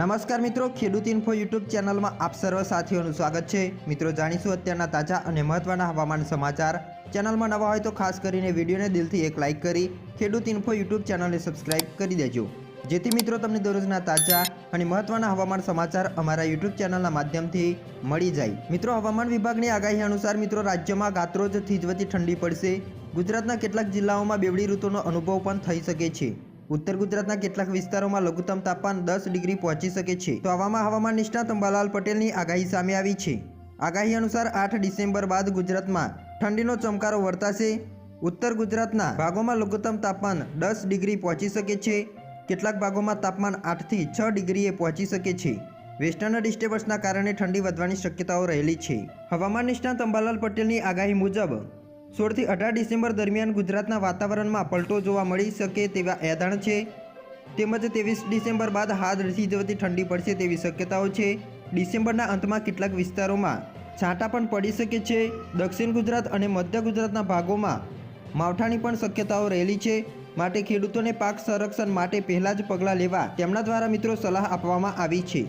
નમસ્કાર મિત્રો, ખેડૂત ઇન્ફો યુટ્યુબ ચેનલમાં આપ સર્વ સાથીઓનું સ્વાગત છે. મિત્રો, જાણીશું અત્યારના તાજા અને મહત્વના હવામાન સમાચાર. ચેનલમાં નવા હોય તો ખાસ કરીને વિડીયોને દિલથી એક લાઇક કરી, ખેડૂત ઇન્ફો યુટ્યુબ ચેનલને સબસ્ક્રાઇબ કરી દેજો. જેથી મિત્રો, તમને દરરોજના તાજા અને મહત્વના હવામાન સમાચાર અમારા યુટ્યુબ ચેનલના માધ્યમથી મળી જાય. મિત્રો, હવામાન વિભાગની આગાહી અનુસાર મિત્રો, રાજ્યમાં ગાત્રોજ, થીજવતી ઠંડી પડશે. ગુજરાતના કેટલાક જિલ્લાઓમાં બેવડી ઋતુનો અનુભવ પણ થઈ શકે છે. ઉત્તર ગુજરાતના કેટલાક વિસ્તારોમાં લઘુત્તમ તાપમાન દસ ડિગ્રી પહોંચી શકે છે. તો આવામાં હવામાન નિષ્ણાત અંબાલાલ પટેલની આગાહી સામે આવી છે. આગાહી અનુસાર આઠ ડિસેમ્બર બાદ ગુજરાતમાં ઠંડીનો ચમકારો વર્તાશે. ઉત્તર ગુજરાતના ભાગોમાં લઘુત્તમ તાપમાન દસ ડિગ્રી પહોંચી શકે છે. કેટલાક ભાગોમાં તાપમાન આઠથી છ ડિગ્રીએ પહોંચી શકે છે. વેસ્ટર્ન ડિસ્ટર્બન્સના કારણે ઠંડી વધવાની શક્યતાઓ રહેલી છે. હવામાન નિષ્ણાત અંબાલાલ પટેલની આગાહી મુજબ સોળથી અઢાર ડિસેમ્બર દરમિયાન ગુજરાતના વાતાવરણમાં પલટો જોવા મળી શકે તેવા એધાણ છે. તેમજ ત્રેવીસ ડિસેમ્બર બાદ હાથથી જવતી ઠંડી પડશે તેવી શક્યતાઓ છે. ડિસેમ્બરના અંતમાં કેટલાક વિસ્તારોમાં છાંટા પણ પડી શકે છે. દક્ષિણ ગુજરાત અને મધ્ય ગુજરાતના ભાગોમાં માવઠાની પણ શક્યતાઓ રહેલી છે. માટે ખેડૂતોને પાક સંરક્ષણ માટે પહેલાં જ પગલાં લેવા તેમના દ્વારા મિત્રો સલાહ આપવામાં આવી છે.